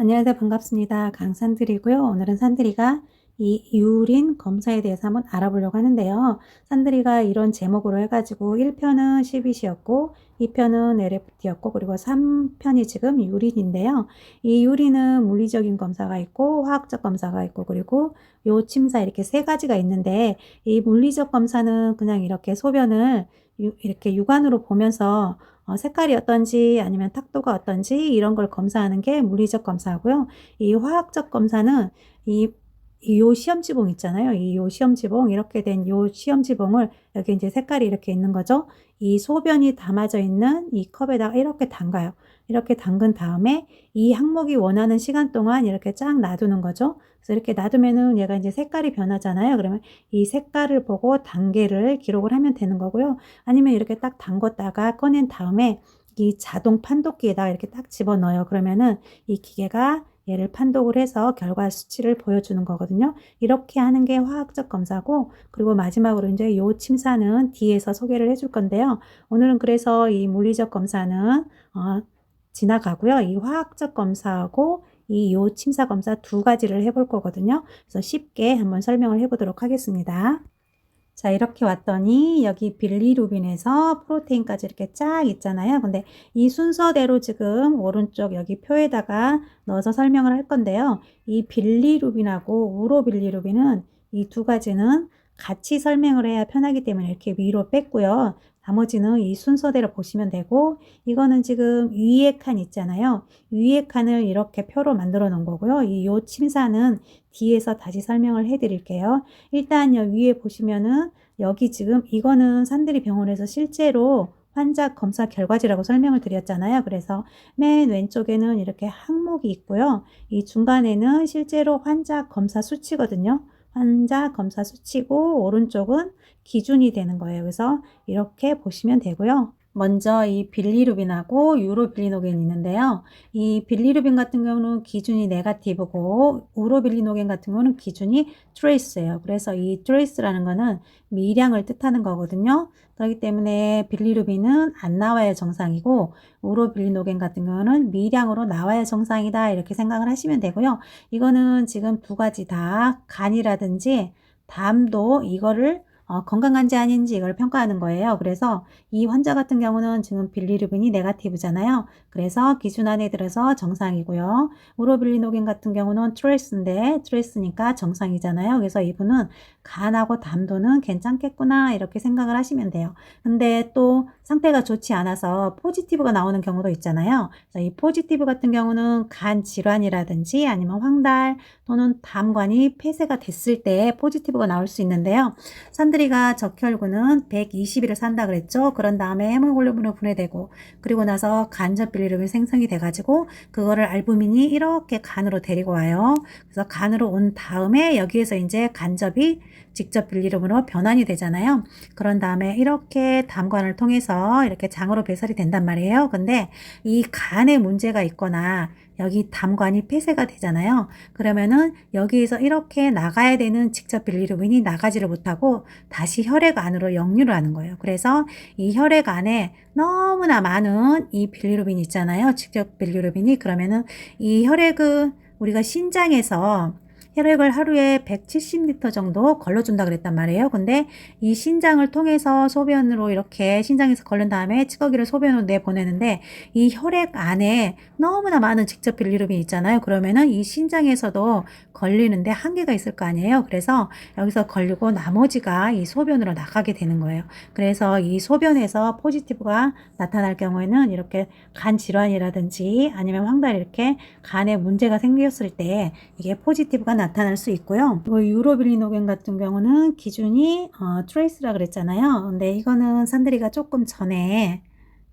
안녕하세요. 반갑습니다. 강산들이고요. 오늘은 산들이가 이 유린 검사에 대해서 한번 알아보려고 하는데요. 산들이가 이런 제목으로 해가지고 1편은 CBC였고 2편은 LFT였고 그리고 3편이 지금 유린인데요. 이 유린은 물리적인 검사가 있고 화학적 검사가 있고 그리고 요 침사 이렇게 세 가지가 있는데 이 물리적 검사는 그냥 이렇게 소변을 유- 이렇게 육안으로 보면서 어, 색깔이 어떤지 아니면 탁도가 어떤지 이런 걸 검사하는 게 물리적 검사고요. 이 화학적 검사는 이, 이요 시험지봉 있잖아요. 이 요 시험지봉 이렇게 된 요 시험지봉을 여기 이제 색깔이 이렇게 있는 거죠. 이 소변이 담아져 있는 이 컵에다가 이렇게 담가요. 이렇게 담근 다음에 이 항목이 원하는 시간 동안 이렇게 쫙 놔두는 거죠. 그래서 이렇게 놔두면은 얘가 이제 색깔이 변하잖아요. 그러면 이 색깔을 보고 단계를 기록을 하면 되는 거고요. 아니면 이렇게 딱 담궜다가 꺼낸 다음에 이 자동 판독기에다가 이렇게 딱 집어넣어요. 그러면은 이 기계가 얘를 판독을 해서 결과 수치를 보여주는 거거든요. 이렇게 하는 게 화학적 검사고, 그리고 마지막으로 이제 요 침사는 뒤에서 소개를 해줄 건데요. 오늘은 그래서 이 물리적 검사는 어, 지나가고요. 이 화학적 검사하고 이 요 침사 검사 두 가지를 해볼 거거든요. 그래서 쉽게 한번 설명을 해보도록 하겠습니다. 자, 이렇게 왔더니 여기 빌리루빈에서 프로테인까지 이렇게 쫙 있잖아요. 근데 이 순서대로 지금 오른쪽 여기 표에다가 넣어서 설명을 할 건데요. 이 빌리루빈하고 우로빌리루빈은 이 두 가지는 같이 설명을 해야 편하기 때문에 이렇게 위로 뺐고요. 나머지는 이 순서대로 보시면 되고 이거는 지금 위에 칸 있잖아요. 위에 칸을 이렇게 표로 만들어 놓은 거고요. 이 요 침사는 뒤에서 다시 설명을 해 드릴게요. 일단 요 위에 보시면은 여기 지금 이거는 산들이 병원에서 실제로 환자 검사 결과지라고 설명을 드렸잖아요. 그래서 맨 왼쪽에는 이렇게 항목이 있고요. 이 중간에는 실제로 환자 검사 수치거든요. 환자 검사 수치고 오른쪽은 기준이 되는 거예요. 그래서 이렇게 보시면 되고요. 먼저 이 빌리루빈하고 유로빌리노겐이 있는데요. 이 빌리루빈 같은 경우는 기준이 네가티브고 우로빌리노겐 같은 경우는 기준이 트레이스예요. 그래서 이 트레이스라는 거는 미량을 뜻하는 거거든요. 그렇기 때문에 빌리루빈은 안 나와야 정상이고 우로빌리노겐 같은 경우는 미량으로 나와야 정상이다 이렇게 생각을 하시면 되고요. 이거는 지금 두 가지 다 간이라든지 담도 이거를 어, 건강한지 아닌지 이걸 평가하는 거예요. 그래서 이 환자 같은 경우는 지금 빌리루빈이 네가티브잖아요. 그래서 기준 안에 들어서 정상이고요. 우로빌리노겐 같은 경우는 트레이스인데 트레이스니까 정상이잖아요. 그래서 이분은 간하고 담도는 괜찮겠구나 이렇게 생각을 하시면 돼요. 근데 또 상태가 좋지 않아서 포지티브가 나오는 경우도 있잖아요. 그래서 이 포지티브 같은 경우는 간 질환이라든지 아니면 황달 또는 담관이 폐쇄가 됐을 때 포지티브가 나올 수 있는데요. 산드리가 적혈구는 120일을 산다 그랬죠. 그런 다음에 헤모글로빈으로 분해되고 그리고 나서 간접 빌리루빈 생성이 돼가지고 그거를 알부민이 이렇게 간으로 데리고 와요. 그래서 간으로 온 다음에 여기에서 이제 간접이 직접 빌리루빈으로 변환이 되잖아요. 그런 다음에 이렇게 담관을 통해서 이렇게 장으로 배설이 된단 말이에요. 근데 이 간에 문제가 있거나 여기 담관이 폐쇄가 되잖아요. 그러면은 여기에서 이렇게 나가야 되는 직접 빌리루빈이 나가지를 못하고 다시 혈액 안으로 역류를 하는 거예요. 그래서 이 혈액 안에 너무나 많은 이 빌리루빈이 있잖아요. 직접 빌리루빈이 그러면은 이 혈액은 우리가 신장에서 혈액을 하루에 170리터 정도 걸러준다 그랬단 말이에요. 근데 이 신장을 통해서 소변으로 이렇게 신장에서 걸른 다음에 찌꺼기를 소변으로 내보내는데 이 혈액 안에 너무나 많은 직접 빌리루빈 있잖아요. 그러면은 이 신장에서도 걸리는데 한계가 있을 거 아니에요. 그래서 여기서 걸리고 나머지가 이 소변으로 나가게 되는 거예요. 그래서 이 소변에서 포지티브가 나타날 경우에는 이렇게 간 질환이라든지 아니면 황달 이렇게 간에 문제가 생겼을 때 이게 포지티브가 나 타날 수 있고요. 그리고 유로빌리노겐 같은 경우는 기준이 어, 트레이스라 그랬잖아요. 근데 이거는 산드리가 조금 전에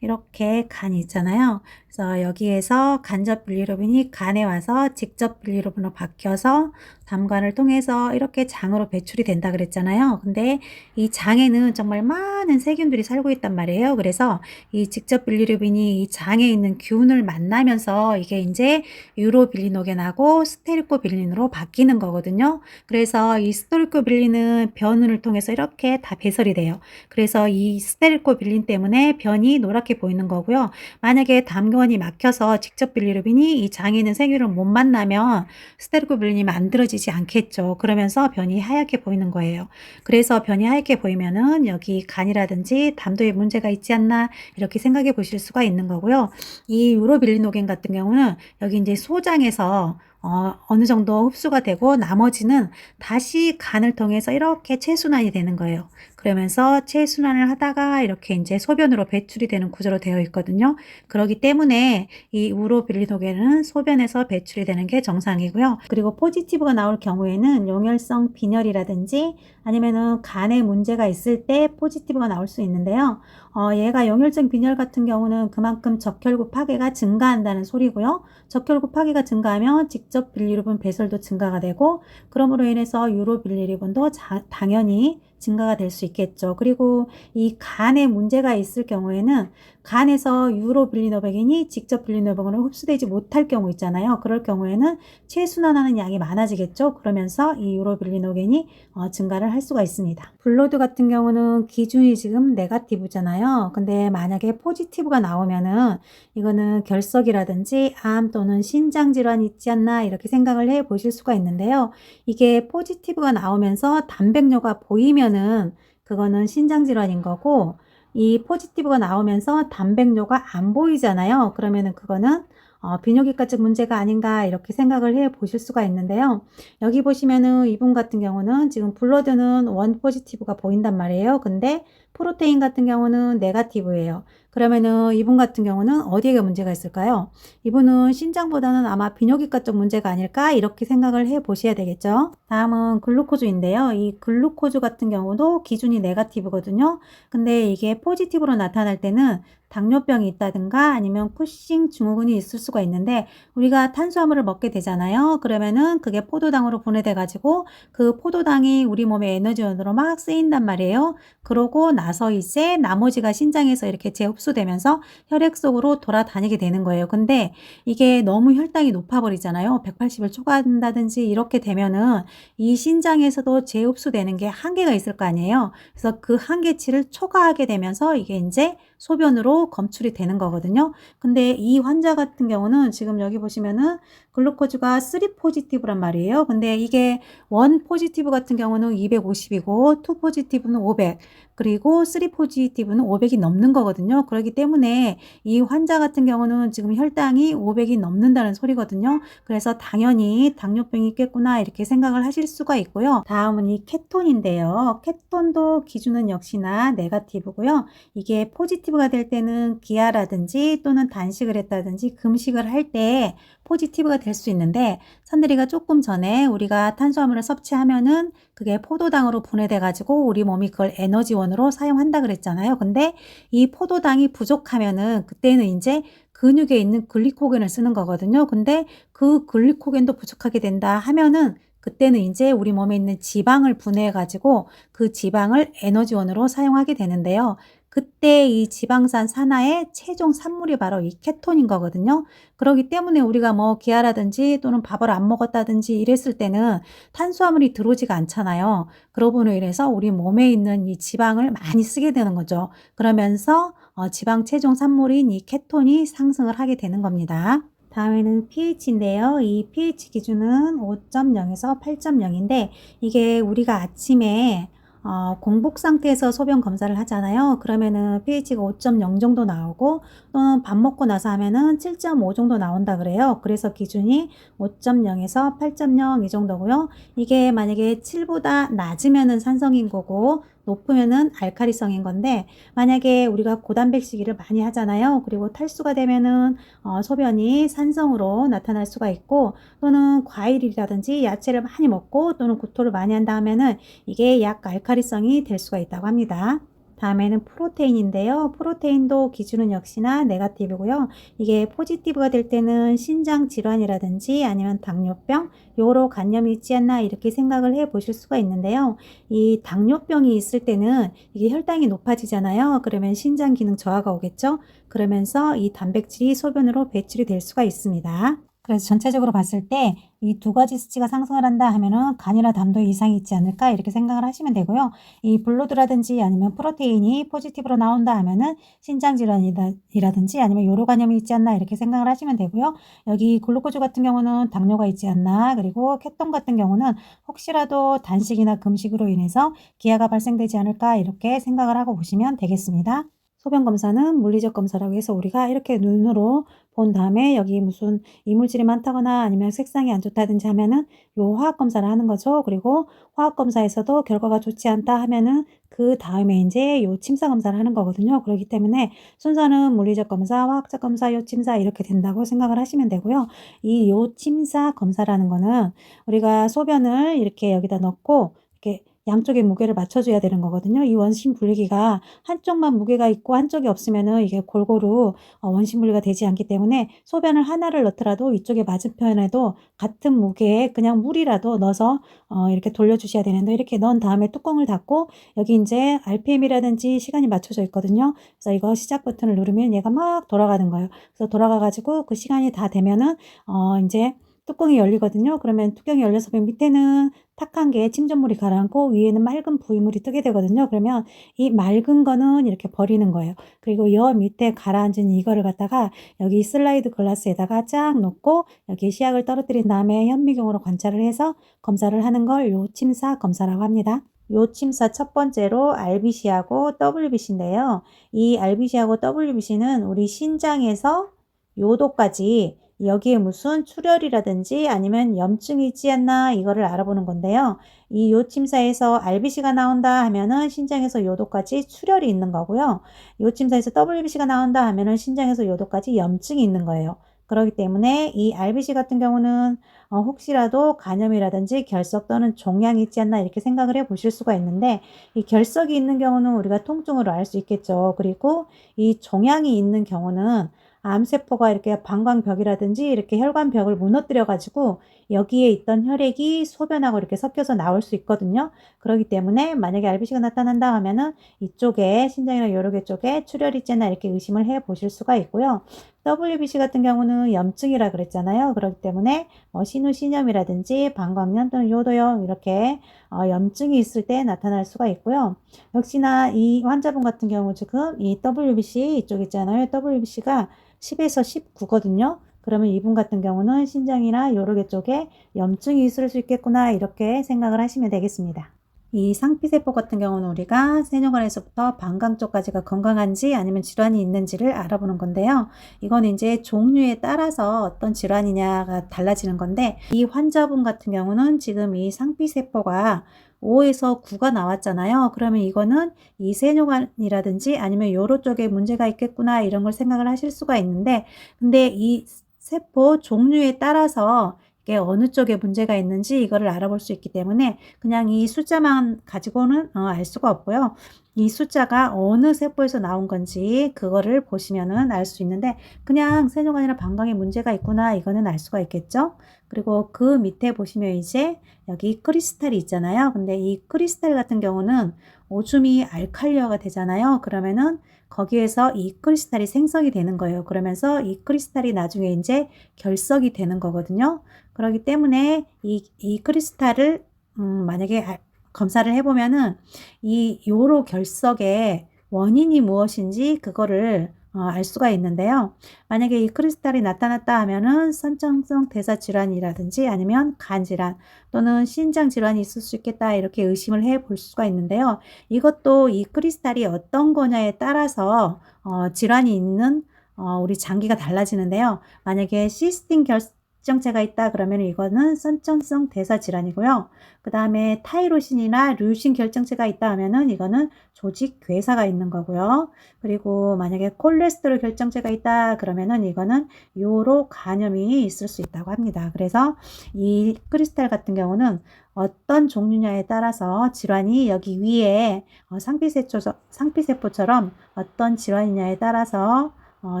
이렇게 간이 있잖아요. 그래서 여기에서 간접 빌리루빈이 간에 와서 직접 빌리루빈으로 바뀌어서 담관을 통해서 이렇게 장으로 배출이 된다 그랬잖아요. 근데 이 장에는 정말 많은 세균들이 살고 있단 말이에요. 그래서 이 직접 빌리루빈이 이 장에 있는 균을 만나면서 이게 이제 유로빌리노겐하고 스테리코빌린으로 바뀌는 거거든요. 그래서 이 스테리코빌린은 변을 통해서 이렇게 다 배설이 돼요. 그래서 이 스테리코빌린 때문에 변이 노랗게 보이는 거고요. 만약에 담관 장유원이 막혀서 직접 빌리루빈이 이 장에 있는 세균을 못 만나면 스테로빌린이 만들어지지 않겠죠. 그러면서 변이 하얗게 보이는 거예요. 그래서 변이 하얗게 보이면은 여기 간이라든지 담도에 문제가 있지 않나 이렇게 생각해 보실 수가 있는 거고요. 이 유로빌리노겐 같은 경우는 여기 이제 소장에서 어, 어느 정도 흡수가 되고 나머지는 다시 간을 통해서 이렇게 체순환이 되는 거예요. 그러면서 체순환을 하다가 이렇게 이제 소변으로 배출이 되는 구조로 되어 있거든요. 그렇기 때문에 이 우로빌리노겐은 소변에서 배출이 되는 게 정상이고요. 그리고 포지티브가 나올 경우에는 용혈성 빈혈이라든지 아니면은 간에 문제가 있을 때 포지티브가 나올 수 있는데요. 어, 얘가 용혈성 빈혈 같은 경우는 그만큼 적혈구 파괴가 증가한다는 소리고요. 적혈구 파괴가 증가하면 직접 빌리루빈 배설도 증가가 되고 그러므로 인해서 유로 빌리루빈도 자, 당연히 증가가 될 수 있겠죠. 그리고 이 간에 문제가 있을 경우에는 간에서 유로 빌리노베겐이 직접 빌리노베겐으로 흡수되지 못할 경우 있잖아요. 그럴 경우에는 체순환하는 양이 많아지겠죠. 그러면서 이 유로 빌리노겐이 어, 증가를 할 수가 있습니다. 블로드 같은 경우는 기준이 지금 네가티브잖아요. 근데 만약에 포지티브가 나오면은 이거는 결석이라든지 암 또는 신장 질환이 있지 않나 이렇게 생각을 해 보실 수가 있는데요. 이게 포지티브가 나오면서 단백뇨가 보이면은 그거는 신장 질환인 거고 이 포지티브가 나오면서 단백뇨가 안 보이잖아요. 그러면은 그거는 어, 비뇨기과적 문제가 아닌가 이렇게 생각을 해 보실 수가 있는데요. 여기 보시면은 이분 같은 경우는 지금 블러드는 원 포지티브가 보인단 말이에요. 근데 프로테인 같은 경우는 네가티브예요. 그러면은 이분 같은 경우는 어디에 문제가 있을까요? 이분은 신장보다는 아마 비뇨기과 쪽 문제가 아닐까 이렇게 생각을 해 보셔야 되겠죠. 다음은 글루코즈인데요. 이 글루코즈 같은 경우도 기준이 네가티브거든요. 근데 이게 포지티브로 나타날 때는 당뇨병이 있다든가 아니면 쿠싱 증후군이 있을 수가 있는데 우리가 탄수화물을 먹게 되잖아요. 그러면은 그게 포도당으로 분해돼 가지고 그 포도당이 우리 몸의 에너지원으로 막 쓰인단 말이에요. 그러고 나서 이제 나머지가 신장에서 이렇게 재흡수되면서 혈액 속으로 돌아다니게 되는 거예요. 근데 이게 너무 혈당이 높아 버리잖아요. 180을 초과한다든지 이렇게 되면은 이 신장에서도 재흡수되는 게 한계가 있을 거 아니에요. 그래서 그 한계치를 초과하게 되면서 이게 이제 소변으로 검출이 되는 거거든요. 근데 이 환자 같은 경우는 지금 여기 보시면은 글루코즈가 3 포지티브란 말이에요. 근데 이게 1 포지티브 같은 경우는 250이고 2 포지티브는 500 그리고 3 포지티브는 500이 넘는 거거든요. 그렇기 때문에 이 환자 같은 경우는 지금 혈당이 500이 넘는다는 소리거든요. 그래서 당연히 당뇨병이 있겠구나 이렇게 생각을 하실 수가 있고요. 다음은 이 케톤인데요. 케톤도 기준은 역시나 네가티브고요. 이게 포지티브가 될 때는 기아라든지 또는 단식을 했다든지 금식을 할 때 포지티브가 될 수 있는데 산들이가 조금 전에 우리가 탄수화물을 섭취하면은 그게 포도당으로 분해돼 가지고 우리 몸이 그걸 에너지원으로 사용한다 그랬잖아요. 근데 이 포도당이 부족하면은 그때는 이제 근육에 있는 글리코겐을 쓰는 거거든요. 근데 그 글리코겐도 부족하게 된다 하면은 그때는 이제 우리 몸에 있는 지방을 분해해 가지고 그 지방을 에너지원으로 사용하게 되는데요. 그때 이 지방산 산화의 최종 산물이 바로 이 케톤인 거거든요. 그렇기 때문에 우리가 뭐 기아라든지 또는 밥을 안 먹었다든지 이랬을 때는 탄수화물이 들어오지가 않잖아요. 그러므로 인해서 우리 몸에 있는 이 지방을 많이 쓰게 되는 거죠. 그러면서 어, 지방 최종 산물인 이 케톤이 상승을 하게 되는 겁니다. 다음에는 pH인데요. 이 pH 기준은 5.0에서 8.0인데 이게 우리가 아침에 어, 공복 상태에서 소변 검사를 하잖아요. 그러면은 pH가 5.0 정도 나오고 또는 밥 먹고 나서 하면은 7.5 정도 나온다 그래요. 그래서 기준이 5.0에서 8.0 이 정도고요. 이게 만약에 7보다 낮으면은 산성인 거고 높으면은 알카리성인 건데 만약에 우리가 고단백식이를 많이 하잖아요. 그리고 탈수가 되면은 어, 소변이 산성으로 나타날 수가 있고 또는 과일이라든지 야채를 많이 먹고 또는 구토를 많이 한다 하면은 이게 약 알카리성이 될 수가 있다고 합니다. 다음에는 프로테인인데요. 프로테인도 기준은 역시나 네가티브고요. 이게 포지티브가 될 때는 신장 질환이라든지 아니면 당뇨병, 요로 간염이 있지 않나 이렇게 생각을 해 보실 수가 있는데요. 이 당뇨병이 있을 때는 이게 혈당이 높아지잖아요. 그러면 신장 기능 저하가 오겠죠. 그러면서 이 단백질이 소변으로 배출이 될 수가 있습니다. 그래서 전체적으로 봤을 때 이 두 가지 수치가 상승을 한다 하면은 간이나 담도 이상이 있지 않을까 이렇게 생각을 하시면 되고요. 이 블루드라든지 아니면 프로테인이 포지티브로 나온다 하면은 신장 질환이라든지 아니면 요로 간염이 있지 않나 이렇게 생각을 하시면 되고요. 여기 글루코즈 같은 경우는 당뇨가 있지 않나 그리고 케톤 같은 경우는 혹시라도 단식이나 금식으로 인해서 기아가 발생되지 않을까 이렇게 생각을 하고 보시면 되겠습니다. 소변 검사는 물리적 검사라고 해서 우리가 이렇게 눈으로 본 다음에 여기 무슨 이물질이 많다거나 아니면 색상이 안 좋다든지 하면은 요 화학 검사를 하는 거죠. 그리고 화학 검사에서도 결과가 좋지 않다 하면은 그 다음에 이제 요 침사 검사를 하는 거거든요. 그렇기 때문에 순서는 물리적 검사, 화학적 검사, 요 침사 이렇게 된다고 생각을 하시면 되고요. 이 요 침사 검사라는 거는 우리가 소변을 이렇게 여기다 넣고 이렇게 양쪽의 무게를 맞춰줘야 되는 거거든요. 이 원심 분리기가 한쪽만 무게가 있고 한쪽이 없으면은 이게 골고루 어, 원심 분리가 되지 않기 때문에 소변을 하나를 넣더라도 이쪽에 맞은편에도 같은 무게에 그냥 물이라도 넣어서 어, 이렇게 돌려주셔야 되는데 이렇게 넣은 다음에 뚜껑을 닫고 여기 이제 RPM이라든지 시간이 맞춰져 있거든요. 그래서 이거 시작 버튼을 누르면 얘가 막 돌아가는 거예요. 그래서 돌아가가지고 그 시간이 다 되면은 어, 이제 뚜껑이 열리거든요. 그러면 뚜껑이 열려서 맨 밑에는 탁한 게 침전물이 가라앉고 위에는 맑은 부위물이 뜨게 되거든요. 그러면 이 맑은 거는 이렇게 버리는 거예요. 그리고 여 밑에 가라앉은 이거를 갖다가 여기 슬라이드 글라스에다가 쫙 넣고 여기 시약을 떨어뜨린 다음에 현미경으로 관찰을 해서 검사를 하는 걸 요 침사 검사라고 합니다. 요 침사 첫 번째로 RBC하고 WBC인데요. 이 RBC하고 WBC는 우리 신장에서 요도까지 여기에 무슨 출혈이라든지 아니면 염증이 있지 않나 이거를 알아보는 건데요. 이 요침사에서 RBC가 나온다 하면은 신장에서 요도까지 출혈이 있는 거고요. 요침사에서 WBC가 나온다 하면은 신장에서 요도까지 염증이 있는 거예요. 그렇기 때문에 이 RBC 같은 경우는 어, 혹시라도 간염이라든지 결석 또는 종양이 있지 않나 이렇게 생각을 해 보실 수가 있는데 이 결석이 있는 경우는 우리가 통증으로 알 수 있겠죠. 그리고 이 종양이 있는 경우는 암세포가 이렇게 방광벽이라든지 이렇게 혈관벽을 무너뜨려 가지고 여기에 있던 혈액이 소변하고 이렇게 섞여서 나올 수 있거든요. 그렇기 때문에 만약에 RBC가 나타난다 하면은 이쪽에 신장이나 요로개 쪽에 출혈이 있잖아 이렇게 의심을 해 보실 수가 있고요. WBC 같은 경우는 염증이라 그랬잖아요. 그렇기 때문에 뭐 신우신염이라든지 방광염 또는 요도염 이렇게 어, 염증이 있을 때 나타날 수가 있고요. 역시나 이 환자분 같은 경우 지금 이 WBC 이쪽 있잖아요. WBC가 10에서 19거든요. 그러면 이분 같은 경우는 신장이나 요로개 쪽에 염증이 있을 수 있겠구나 이렇게 생각을 하시면 되겠습니다. 이 상피세포 같은 경우는 우리가 세뇨관에서부터 방광 쪽까지가 건강한지 아니면 질환이 있는지를 알아보는 건데요. 이건 이제 종류에 따라서 어떤 질환이냐가 달라지는 건데 이 환자분 같은 경우는 지금 이 상피세포가 5에서 9가 나왔잖아요. 그러면 이거는 이 세뇨관이라든지 아니면 요로 쪽에 문제가 있겠구나 이런 걸 생각을 하실 수가 있는데 근데 이 세포 종류에 따라서 이게 어느 쪽에 문제가 있는지 이거를 알아볼 수 있기 때문에 그냥 이 숫자만 가지고는 어, 알 수가 없고요. 이 숫자가 어느 세포에서 나온 건지 그거를 보시면은 알 수 있는데 그냥 세뇨관이나 방광에 문제가 있구나 이거는 알 수가 있겠죠. 그리고 그 밑에 보시면 이제 여기 크리스탈이 있잖아요. 근데 이 크리스탈 같은 경우는 오줌이 알칼리화가 되잖아요. 그러면은 거기에서 이 크리스탈이 생성이 되는 거예요. 그러면서 이 크리스탈이 나중에 이제 결석이 되는 거거든요. 그렇기 때문에 이, 이 크리스탈을 음, 만약에 검사를 해보면은 이 요로 결석의 원인이 무엇인지 그거를 어, 알 수가 있는데요. 만약에 이 크리스탈이 나타났다 하면은 선천성 대사 질환이라든지 아니면 간 질환 또는 신장 질환이 있을 수 있겠다 이렇게 의심을 해 볼 수가 있는데요. 이것도 이 크리스탈이 어떤 거냐에 따라서 어, 질환이 있는 어, 우리 장기가 달라지는데요. 만약에 시스틴 결 정체가 있다 그러면 이거는 선천성 대사 질환이고요. 그 다음에 타이로신이나 류신 결정체가 있다 하면은 이거는 조직 괴사가 있는 거고요. 그리고 만약에 콜레스테롤 결정체가 있다 그러면은 이거는 요로 간염이 있을 수 있다고 합니다. 그래서 이 크리스탈 같은 경우는 어떤 종류냐에 따라서 질환이 여기 위에 어, 상피세포, 상피세포처럼 어떤 질환이냐에 따라서 어,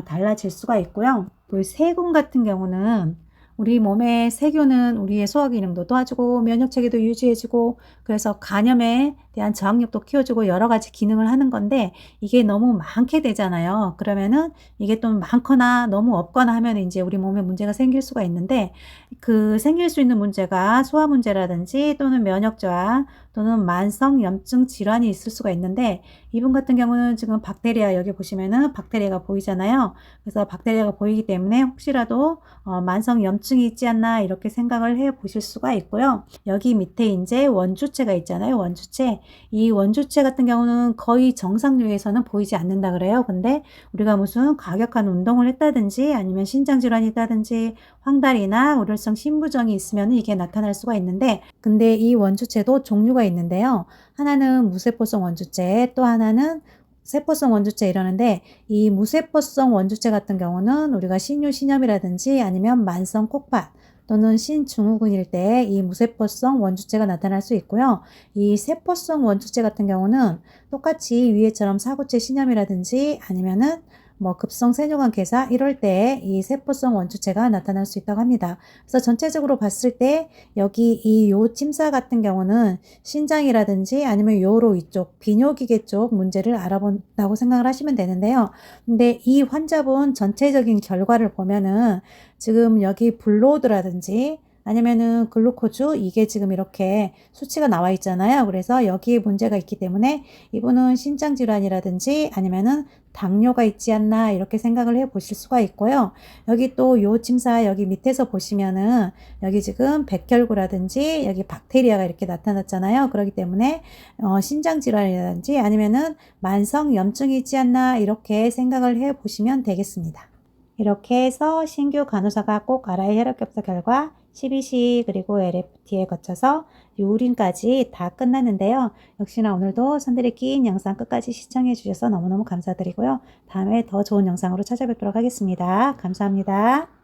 달라질 수가 있고요. 그 세균 같은 경우는 우리 몸의 세균은 우리의 소화 기능도 도와주고 면역 체계도 유지해주고 그래서 간염에 대한 저항력도 키워주고 여러 가지 기능을 하는 건데 이게 너무 많게 되잖아요. 그러면은 이게 좀 많거나 너무 없거나 하면 이제 우리 몸에 문제가 생길 수가 있는데 그 생길 수 있는 문제가 소화 문제라든지 또는 면역 저하 또는 만성 염증 질환이 있을 수가 있는데 이분 같은 경우는 지금 박테리아 여기 보시면은 박테리아가 보이잖아요. 그래서 박테리아가 보이기 때문에 혹시라도 어, 만성 염증이 있지 않나 이렇게 생각을 해 보실 수가 있고요. 여기 밑에 이제 원주체가 있잖아요. 원주체. 이 원주체 같은 경우는 거의 정상류에서는 보이지 않는다 그래요. 근데 우리가 무슨 과격한 운동을 했다든지 아니면 신장 질환이 있다든지 황달이나 우려성 신부정이 있으면 이게 나타날 수가 있는데 근데 이 원주체도 종류가 있는데요. 하나는 무세포성 원주체, 또 하나는 세포성 원주체 이러는데 이 무세포성 원주체 같은 경우는 우리가 신유 신염이라든지 아니면 만성 콕팥 또는 신증후군일 때 이 무세포성 원주체가 나타날 수 있고요. 이 세포성 원주체 같은 경우는 똑같이 위에처럼 사구체 신염이라든지 아니면은 뭐 급성 세뇨관 괴사 이럴 때 이 세포성 원주체가 나타날 수 있다고 합니다. 그래서 전체적으로 봤을 때 여기 이 요 침사 같은 경우는 신장이라든지 아니면 요로 이쪽 비뇨기계 쪽 문제를 알아본다고 생각을 하시면 되는데요. 근데 이 환자분 전체적인 결과를 보면은 지금 여기 블로드라든지 아니면은 글루코즈 이게 지금 이렇게 수치가 나와 있잖아요. 그래서 여기에 문제가 있기 때문에 이분은 신장 질환이라든지 아니면은 당뇨가 있지 않나 이렇게 생각을 해 보실 수가 있고요. 여기 또 요 침사 여기 밑에서 보시면은 여기 지금 백혈구라든지 여기 박테리아가 이렇게 나타났잖아요. 그렇기 때문에 어, 신장 질환이라든지 아니면은 만성 염증이 있지 않나 이렇게 생각을 해 보시면 되겠습니다. 이렇게 해서 신규 간호사가 꼭 알아야 할 혈액検결과 12C 그리고 LFT에 거쳐서 유린까지 다 끝났는데요. 역시나 오늘도 선들이 낀 영상 끝까지 시청해 주셔서 너무너무 감사드리고요. 다음에 더 좋은 영상으로 찾아뵙도록 하겠습니다. 감사합니다.